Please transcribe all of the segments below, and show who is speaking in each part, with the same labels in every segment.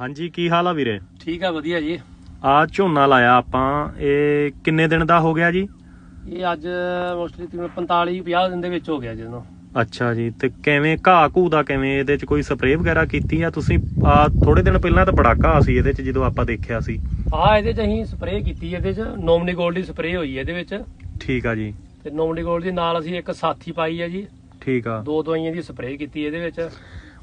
Speaker 1: ਹਾਂਜੀ ਕੀ ਹਾਲ ਆ ਵੀਰੇ?
Speaker 2: ਠੀਕ ਆ ਵਧੀਆ ਜੀ।
Speaker 1: ਆ ਝੋਨਾ ਲਾਇਆ ਆਪਾਂ। ਇਹ ਕਿੰਨੇ ਦਿਨ ਦਾ ਹੋ ਗਿਆ ਜੀ?
Speaker 2: ਇਹ ਅੱਜ ਮੋਸਟਲੀ ਤਕਰੀਬਨ 45 50 ਦਿਨ ਦੇ ਵਿੱਚ ਹੋ ਗਿਆ ਜਦੋਂ
Speaker 1: ਅੱਛਾ ਜੀ ਤੇ ਕਿਵੇਂ ਘਾਹ ਘੂ ਦਾ ਕਿਵੇਂ? ਇਹਦੇ ਚ ਕੋਈ ਸਪਰੇਅ ਵਗੈਰਾ ਕੀਤੀ ਆ? ਤੁਸੀਂ ਆ ਥੋੜੇ ਦਿਨ ਪਹਿਲਾਂ ਤਾਂ ਬੜਾ ਘਾਹ ਸੀ ਇਹਦੇ ਚ ਜਦੋਂ ਆਪਾਂ ਦੇਖਿਆ ਸੀ।
Speaker 2: ਆ ਇਹਦੇ ਚ ਅਸੀਂ ਸਪਰੇਅ ਕੀਤੀ ਇਹਦੇ ਚ ਨੋਮਨੀ ਗੋਲਡ ਦੀ ਸਪਰੇਅ ਹੋਈ ਹੈ ਇਹਦੇ ਵਿੱਚ।
Speaker 1: ਠੀਕ ਆ ਜੀ।
Speaker 2: ਤੇ ਨੋਮਨੀ ਗੋਲਡ ਦੇ ਨਾਲ ਅਸੀਂ ਇੱਕ ਸਾਥੀ ਪਾਈ ਹੈ ਜੀ।
Speaker 1: ਠੀਕ ਆ।
Speaker 2: ਦੋ ਦਵਾਈਆਂ ਦੀ ਸਪਰੇਅ ਕੀਤੀ ਇਹਦੇ ਵਿੱਚ।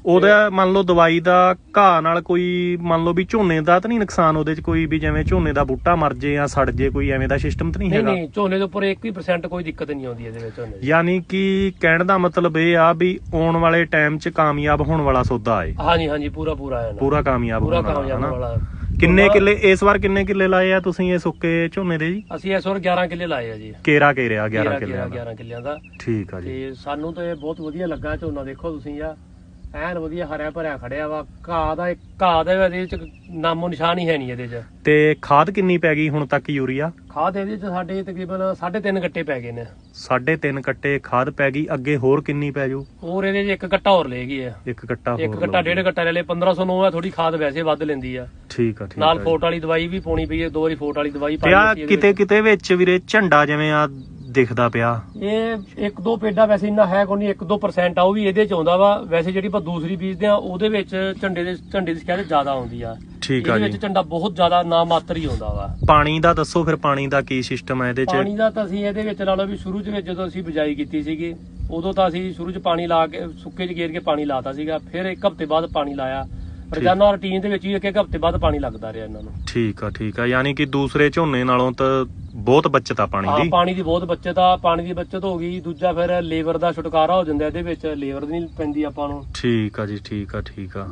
Speaker 1: ਉਹਦਾ ਮੰਨ ਲਓ ਦਵਾਈ ਦਾ ਘਾਹ ਨਾਲ ਕੋਈ ਮੰਨ ਲਓ ਵੀ ਝੋਨੇ ਦਾ ਤਾਂ ਨਹੀਂ ਨੁਕਸਾਨ ਉਹਦੇ ਚ ਕੋਈ ਵੀ ਜਿਵੇਂ ਝੋਨੇ ਦਾ ਬੂਟਾ ਮਰ ਜੇ ਜਾਂ ਸੜ ਜੇ ਕੋਈ ਐਵੇਂ ਦਾ ਸਿਸਟਮ ਤਾਂ ਨਹੀਂ
Speaker 2: ਨਹੀਂ
Speaker 1: ਹੈਗਾ?
Speaker 2: ਨਹੀਂ ਝੋਨੇ ਦੇ ਉੱਪਰ 1% ਕੋਈ ਦਿੱਕਤ ਨਹੀਂ ਆਉਂਦੀ ਇਹਦੇ ਵਿੱਚ ਝੋਨੇ ਦੀ।
Speaker 1: ਯਾਨੀ ਕਿ ਕਹਿਣ ਦਾ ਮਤਲਬ ਇਹ ਆ ਵੀ ਆਉਣ ਵਾਲੇ ਟਾਈਮ 'ਚ ਕਾਮਯਾਬ ਹੋਣ ਵਾਲਾ ਸੌਦਾ ਏ।
Speaker 2: ਹਾਂਜੀ ਹਾਂਜੀ ਪੂਰਾ ਪੂਰਾ ਹੈ ਨਾ।
Speaker 1: ਪੂਰਾ ਕਾਮਯਾਬ
Speaker 2: ਪੂਰਾ
Speaker 1: ਹੋਣ ਵਾਲਾ
Speaker 2: ਕਾਮਯਾਬ
Speaker 1: ਹਨਾ?
Speaker 2: ਵਾਲਾ।
Speaker 1: ਕਿੰਨੇ ਕਿੱਲੇ ਇਸ ਵਾਰ ਕਿੰਨੇ ਕਿੱਲੇ ਲਾਏ ਆ ਤੁਸੀਂ ਇਹ ਸੁੱਕੇ ਝੋਨੇ ਦੇ ਜੀ?
Speaker 2: ਅਸੀਂ ਇਸ ਵਾਰ 11 ਕਿੱਲੇ ਲਾਏ ਆ ਜੀ।
Speaker 1: ਕੇਰਾ ਕੇਰਿਆ 11
Speaker 2: 11
Speaker 1: ਕਿੱਲਿਆਂ ਦਾ।
Speaker 2: 11 ਕਿੱਲਿਆਂ ਦਾ।
Speaker 1: ਠੀਕ ਆ ਜੀ।
Speaker 2: ਤੇ ਸਾਨੂੰ ਤਾਂ ਇਹ ਬਹੁਤ ਵਧੀਆ ਲੱਗਾ ਝੋਨਾ ਦੇਖੋ ਤੁਸੀਂ ਆ। ਐਨ ਵਧੀਆ ਹਰਿਆ ਭਰਿਆ ਖੜਿਆ ਵਾ ਘਾਹ ਦਾ ਇੱਕ- ਘਾਹ ਦਾ ਇਹਦੇ ਚ ਨਾਮੋ ਨਿਸ਼ਾਨ ਹੀ ਹੈ ਨਹੀਂ ਇਹਦੇ ਚ।
Speaker 1: ਤੇ ਖਾਦ ਕਿੰਨੀ ਪੈ ਗਈ ਹੁਣ ਤੱਕ ਯੂਰੀਆ?
Speaker 2: ਖਾਦ ਇਹਦੇ ਚ ਸਾਡੇ ਤਕਰੀਬਨ 3.5 ਗੱਟੇ ਪੈ ਗਏ ਨੇ।
Speaker 1: 3.5 ਕੱਟੇ ਖਾਦ ਪੈ ਗਈ ਅੱਗੇ ਹੋਰ ਕਿੰਨੀ ਪੈ ਜੂ?
Speaker 2: ਹੋਰ ਇਹਦੇ ਚ ਇੱਕ ਗੱਟਾ ਹੋਰ ਲੈ ਗਈ ਆ
Speaker 1: ਇੱਕ ਕੱਟਾ ਹੋਰ
Speaker 2: ਇੱਕ ਗੱਟਾ। ਡੇਢ ਗੱਟਾ ਲੈ ਲੇ 1509 ਆ ਥੋੜੀ ਖਾਦ ਵੈਸੇ ਵੱਧ ਲੈਂਦੀ ਆ।
Speaker 1: ਠੀਕ ਆ ਠੀਕ
Speaker 2: ਨਾਲ
Speaker 1: ਆ
Speaker 2: ਫੋਟ ਵਾਲੀ ਦਵਾਈ ਵੀ ਪਾਉਣੀ ਪਈ ਹੈ ਦੋ ਵਾਰੀ ਫੋਟ ਵਾਲੀ ਦਵਾਈ
Speaker 1: ਤੇ
Speaker 2: ਪਾਈ
Speaker 1: ਆ
Speaker 2: ਸੀ ਇਹਦੇ
Speaker 1: ਕਿਤੇ ਕਿਤੇ ਵਿੱਚ ਵੀਰੇ ਝੰਡਾ ਜਿਵੇਂ ਆ ਦਿਖਦਾ ਪਿਆ।
Speaker 2: ਇਹ ਇੱਕ ਦੋ ਪੇਡਾ ਵੈਸੇ ਇੰਨਾ ਹੈ ਕੋਈ ਨਹੀਂ 1-2% ਆ ਉਹ ਵੀ ਇਹਦੇ ਚ ਆਉਂਦਾ ਵਾ। ਵੈਸੇ ਜਿਹੜੀ ਆਪਾਂ ਦੂਸਰੀ ਬੀਜਦੇ ਆ ਉਹਦੇ ਵਿੱਚ ਝੰਡੇ ਦੇ ਝੰਡੇ ਦੀ ਸ਼ਿਕਾਇਤ ਜ਼ਿਆਦਾ ਆਉਂਦੀ ਆ।
Speaker 1: ਠੀਕ ਆ
Speaker 2: ਇਹਦੇ
Speaker 1: ਜੀ।
Speaker 2: ਵਿੱਚ ਝੰਡਾ ਬਹੁਤ ਜ਼ਿਆਦਾ ਨਾ ਮਾਤਰ ਹੀ ਆਉਂਦਾ ਵਾ।
Speaker 1: ਪਾਣੀ ਦਾ ਦੱਸੋ ਫਿਰ ਪਾਣੀ ਦਾ ਕੀ ਸਿਸਟਮ ਹੈ ਇਹਦੇ 'ਚ?
Speaker 2: ਪਾਣੀ ਦਾ ਤਾਂ ਅਸੀਂ ਇਹਦੇ ਵਿੱਚ ਲਾ ਲਓ ਵੀ ਸ਼ੁਰੂ ਚ ਵਿੱਚ ਜਦੋਂ ਅਸੀਂ ਬਿਜਾਈ ਕੀਤੀ ਸੀਗੀ ਉਦੋਂ ਤਾਂ ਅਸੀਂ ਸ਼ੁਰੂ ਚ ਪਾਣੀ ਲਾ ਕੇ ਸੁੱਕੇ ਚ ਗੇਰ ਕੇ ਪਾਣੀ ਲਾਤਾ ਸੀਗਾ। ਫਿਰ ਇੱਕ ਹਫ਼ਤੇ ਬਾਅਦ ਪਾਣੀ ਲਾਇਆ। ਰੋਜ਼ਾਨਾ ਰੁਟੀਨ ਦੇ ਵਿੱਚ ਹੀ ਇੱਕ ਇੱਕ ਹਫ਼ਤੇ ਬਾਅਦ ਪਾਣੀ ਲੱਗਦਾ ਰਿਹਾ ਇਹਨਾਂ ਨੂੰ।
Speaker 1: ਠੀਕ ਆ ਠੀਕ ਆ। ਯਾਨੀ ਕਿ ਦੂਸਰੇ ਝੋਨੇ ਨਾਲੋਂ ਤਾਂ ਬਹੁਤ ਬਚਤ ਆ ਪਾਣੀ
Speaker 2: ਹਾਂ
Speaker 1: ਦੀ।
Speaker 2: ਪਾਣੀ ਦੀ ਬਹੁਤ ਬੱਚਤ ਆ ਪਾਣੀ ਦੀ ਬੱਚਤ ਹੋ ਗਈ ਦੂਜਾ ਫਿਰ ਲੇਬਰ ਦਾ ਛੁਟਕਾਰਾ ਹੋ ਜਾਂਦਾ ਇਹਦੇ ਵਿੱਚ ਲੇਬਰ ਨਹੀਂ ਪੈਂਦੀ ਆਪਾਂ ਨੂੰ।
Speaker 1: ਠੀਕ ਆ ਜੀ ਠੀਕ ਆ ਠੀਕ ਆ।